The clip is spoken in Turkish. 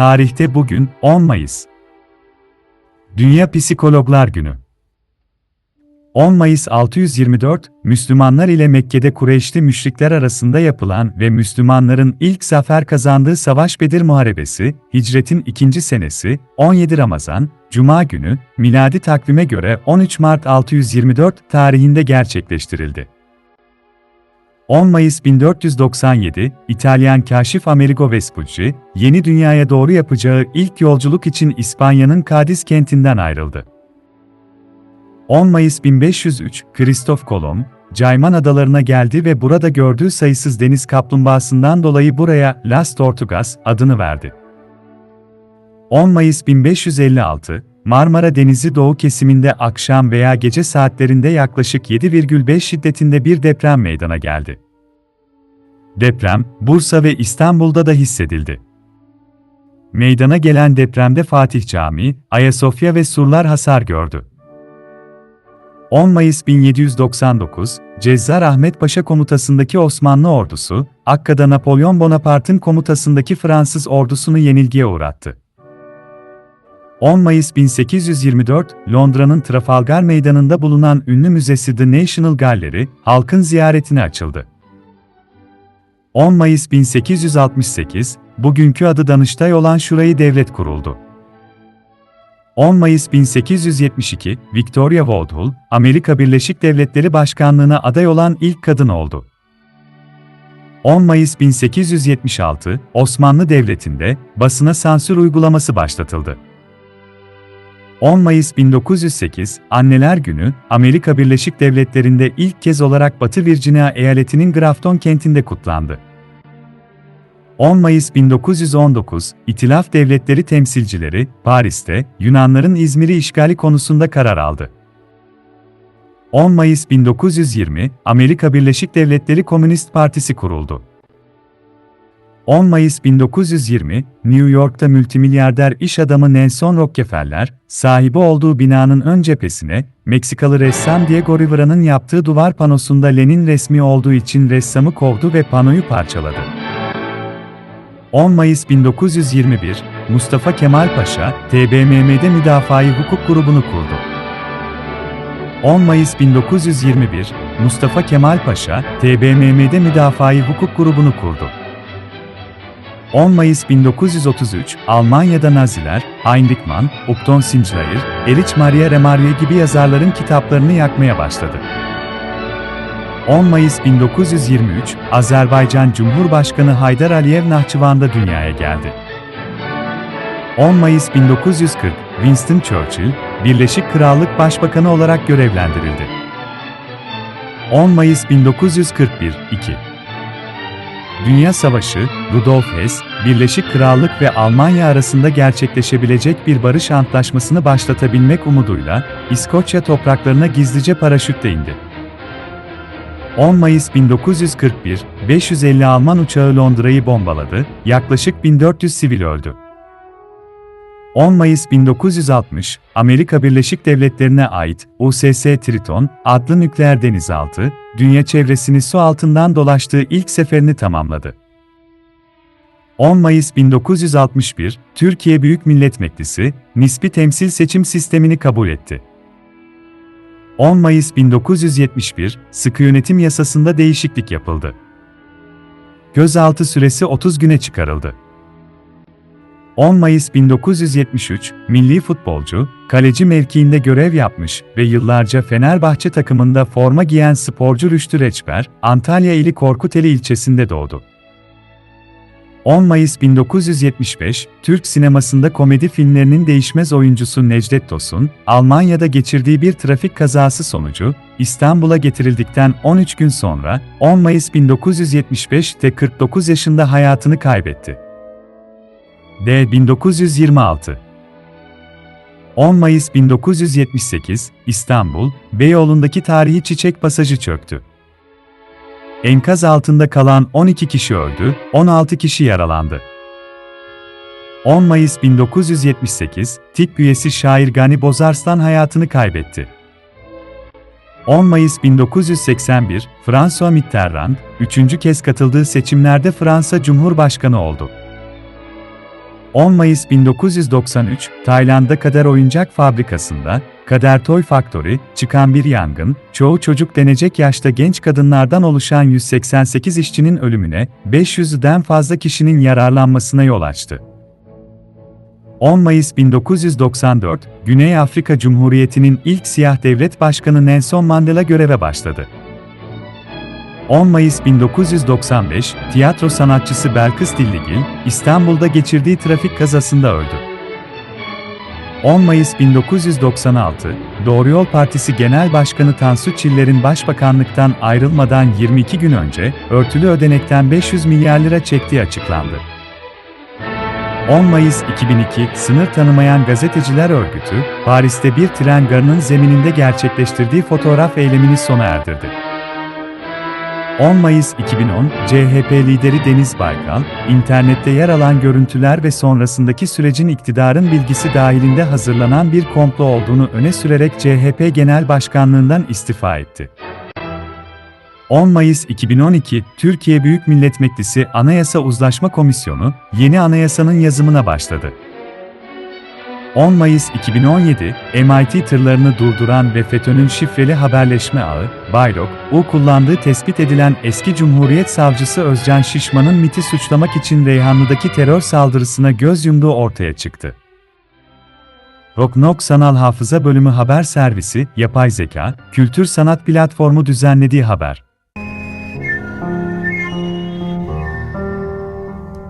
Tarihte bugün 10 Mayıs. Dünya Psikologlar Günü. 10 Mayıs 624, Müslümanlar ile Mekke'de Kureyşli müşrikler arasında yapılan ve Müslümanların ilk zafer kazandığı Savaş Bedir Muharebesi, hicretin ikinci senesi, 17 Ramazan, Cuma günü, miladi takvime göre 13 Mart 624 tarihinde gerçekleştirildi. 10 Mayıs 1497, İtalyan kaşif Amerigo Vespucci, yeni dünyaya doğru yapacağı ilk yolculuk için İspanya'nın Cadiz kentinden ayrıldı. 10 Mayıs 1503, Kristof Kolomb, Cayman adalarına geldi ve burada gördüğü sayısız deniz kaplumbağasından dolayı buraya Las Tortugas adını verdi. 10 Mayıs 1556, Marmara Denizi doğu kesiminde akşam veya gece saatlerinde yaklaşık 7,5 şiddetinde bir deprem meydana geldi. Deprem, Bursa ve İstanbul'da da hissedildi. Meydana gelen depremde Fatih Camii, Ayasofya ve surlar hasar gördü. 10 Mayıs 1799, Cezzar Ahmet Paşa komutasındaki Osmanlı ordusu, Akka'da Napolyon Bonaparte'ın komutasındaki Fransız ordusunu yenilgiye uğrattı. 10 Mayıs 1824, Londra'nın Trafalgar Meydanı'nda bulunan ünlü müzesi The National Gallery, halkın ziyaretine açıldı. 10 Mayıs 1868, bugünkü adı Danıştay olan Şurayı Devlet kuruldu. 10 Mayıs 1872, Victoria Woodhull, Amerika Birleşik Devletleri Başkanlığına aday olan ilk kadın oldu. 10 Mayıs 1876, Osmanlı Devleti'nde basına sansür uygulaması başlatıldı. 10 Mayıs 1908, Anneler Günü, Amerika Birleşik Devletleri'nde ilk kez olarak Batı Virginia eyaletinin Grafton kentinde kutlandı. 10 Mayıs 1919, İtilaf Devletleri temsilcileri, Paris'te, Yunanların İzmir'i işgali konusunda karar aldı. 10 Mayıs 1920, Amerika Birleşik Devletleri Komünist Partisi kuruldu. 10 Mayıs 1920, New York'ta multimilyarder iş adamı Nelson Rockefeller, sahibi olduğu binanın ön cephesine, Meksikalı ressam Diego Rivara'nın yaptığı duvar panosunda Lenin resmi olduğu için ressamı kovdu ve panoyu parçaladı. 10 Mayıs 1921, Mustafa Kemal Paşa, TBMM'de Müdafaa-i Hukuk grubunu kurdu. 10 Mayıs 1921, Mustafa Kemal Paşa, TBMM'de Müdafaa-i Hukuk grubunu kurdu. 10 Mayıs 1933, Almanya'da Naziler, Heinrich Mann, Upton Sinclair, Erich Maria Remarque gibi yazarların kitaplarını yakmaya başladı. 10 Mayıs 1923, Azerbaycan Cumhurbaşkanı Haydar Aliyev Nahçıvan'da dünyaya geldi. 10 Mayıs 1940, Winston Churchill, Birleşik Krallık Başbakanı olarak görevlendirildi. 10 Mayıs 1941, 2. Dünya Savaşı, Rudolf Hess, Birleşik Krallık ve Almanya arasında gerçekleşebilecek bir barış antlaşmasını başlatabilmek umuduyla, İskoçya topraklarına gizlice paraşütle indi. 10 Mayıs 1941, 550 Alman uçağı Londra'yı bombaladı, yaklaşık 1400 sivil öldü. 10 Mayıs 1960, Amerika Birleşik Devletleri'ne ait USS Triton adlı nükleer denizaltı, dünya çevresini su altından dolaştığı ilk seferini tamamladı. 10 Mayıs 1961, Türkiye Büyük Millet Meclisi, nispi temsil seçim sistemini kabul etti. 10 Mayıs 1971, sıkı yönetim yasasında değişiklik yapıldı. Gözaltı süresi 30 güne çıkarıldı. 10 Mayıs 1973, milli futbolcu, kaleci mevkiinde görev yapmış ve yıllarca Fenerbahçe takımında forma giyen sporcu Rüştü Reçber, Antalya ili Korkuteli ilçesinde doğdu. 10 Mayıs 1975, Türk sinemasında komedi filmlerinin değişmez oyuncusu Necdet Tosun, Almanya'da geçirdiği bir trafik kazası sonucu, İstanbul'a getirildikten 13 gün sonra, 10 Mayıs 1975'te 49 yaşında hayatını kaybetti. D. 1926 10 Mayıs 1978, İstanbul, Beyoğlu'ndaki tarihi çiçek pasajı çöktü. Enkaz altında kalan 12 kişi öldü, 16 kişi yaralandı. 10 Mayıs 1978, TİP üyesi şair Gani Bozarslan hayatını kaybetti. 10 Mayıs 1981, François Mitterrand, üçüncü kez katıldığı seçimlerde Fransa Cumhurbaşkanı oldu. 10 Mayıs 1993, Tayland'da Kader Oyuncak Fabrikası'nda, Kader Toy Factory, çıkan bir yangın, çoğu çocuk denecek yaşta genç kadınlardan oluşan 188 işçinin ölümüne, 500'den fazla kişinin yararlanmasına yol açtı. 10 Mayıs 1994, Güney Afrika Cumhuriyeti'nin ilk siyah devlet başkanı Nelson Mandela göreve başladı. 10 Mayıs 1995, tiyatro sanatçısı Belkıs Dilligil, İstanbul'da geçirdiği trafik kazasında öldü. 10 Mayıs 1996, Doğru Yol Partisi Genel Başkanı Tansu Çiller'in başbakanlıktan ayrılmadan 22 gün önce, örtülü ödenekten 500 milyar lira çektiği açıklandı. 10 Mayıs 2002, sınır tanımayan gazeteciler örgütü, Paris'te bir tren garının zemininde gerçekleştirdiği fotoğraf eylemini sona erdirdi. 10 Mayıs 2010, CHP lideri Deniz Baykal, internette yer alan görüntüler ve sonrasındaki sürecin iktidarın bilgisi dahilinde hazırlanan bir komplo olduğunu öne sürerek CHP Genel Başkanlığından istifa etti. 10 Mayıs 2012, Türkiye Büyük Millet Meclisi Anayasa Uzlaşma Komisyonu, yeni anayasanın yazımına başladı. 10 Mayıs 2017, MIT tırlarını durduran ve FETÖ'nün şifreli haberleşme ağı, Bayrok, U kullandığı tespit edilen eski Cumhuriyet Savcısı Özcan Şişman'ın MIT'i suçlamak için Reyhanlı'daki terör saldırısına göz yumduğu ortaya çıktı. Rocknok Sanal Hafıza Bölümü Haber Servisi, Yapay Zeka, Kültür Sanat Platformu düzenlediği haber.